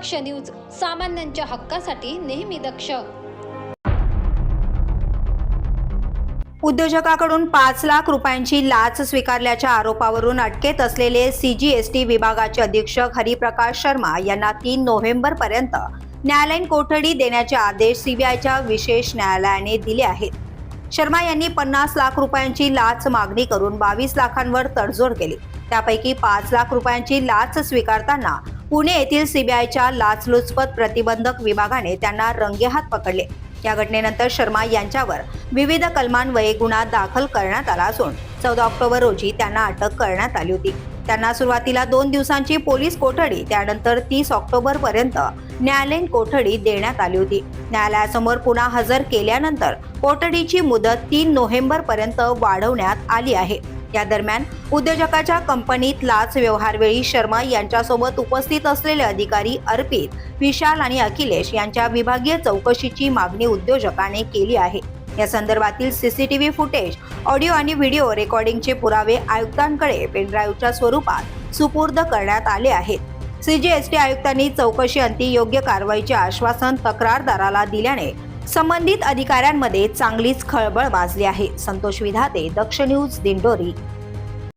दक्ष news सामान्यांच्या हक्कासाठी नेहमी दक्ष. उद्योजकाकडून पाच लाख रुपयांची लाच स्वीकारल्याच्या आरोपावरून अटकेत असलेले सीजीएसटी विभागाचे अधीक्षक हरिप्रकाश शर्मा यांना तीन नोव्हेंबर पर्यंत न्यायालयीन कोठडी देण्याचे आदेश सीबीआयच्या विशेष न्यायालयाने दिले आहेत. शर्मा यांनी पन्नास लाख रुपयांची लाच मागणी करून बावीस लाखांवर तडजोड केली. त्यापैकी पाच लाख रुपयांची लाच स्वीकारताना पुणे येथील सीबीआयच्या लाचलुचपत प्रतिबंधक विभागाने त्यांना रंगेहात पकडले. या घटनेनंतर शर्मा यांच्यावर विविध कलमांवये गुन्हा दाखल करण्यात आला असून चौदा ऑक्टोबर रोजी त्यांना अटक करण्यात आली होती. त्यांना सुरुवातीला दोन दिवसांची पोलीस कोठडी त्यानंतर तीस ऑक्टोबर पर्यंत न्यायालयीन कोठडी देण्यात आली होती. न्यायालयासमोर पुन्हा हजर केल्यानंतर कोठडीची मुदत तीन नोव्हेंबर पर्यंत वाढवण्यात आली आहे. या दरम्यान उद्योजकाच्या कंपनीत लाच व्यवहारवेळी शर्मा यांच्यासोबत उपस्थित असलेले अधिकारी अर्पित विशाल आणि अखिलेश यांच्या विभागीय चौकशीची मागणी उद्योजकाने केली आहे. या संदर्भातील सीसीटीव्ही फुटेज ऑडिओ आणि व्हिडिओ रेकॉर्डिंगचे पुरावे आयुक्तांकडे पेनड्राईव्हच्या स्वरूपात सुपूर्द करण्यात आले आहेत. सीजीएसटी आयुक्तांनी चौकशी अंती योग्य कारवाईचे आश्वासन तक्रारदाराला दिल्याने संबंधित अधिकाऱ्यांमध्ये चांगलीच खळबळ माजली आहे. संतोष विधाते दक्ष न्यूज दिंडोरी.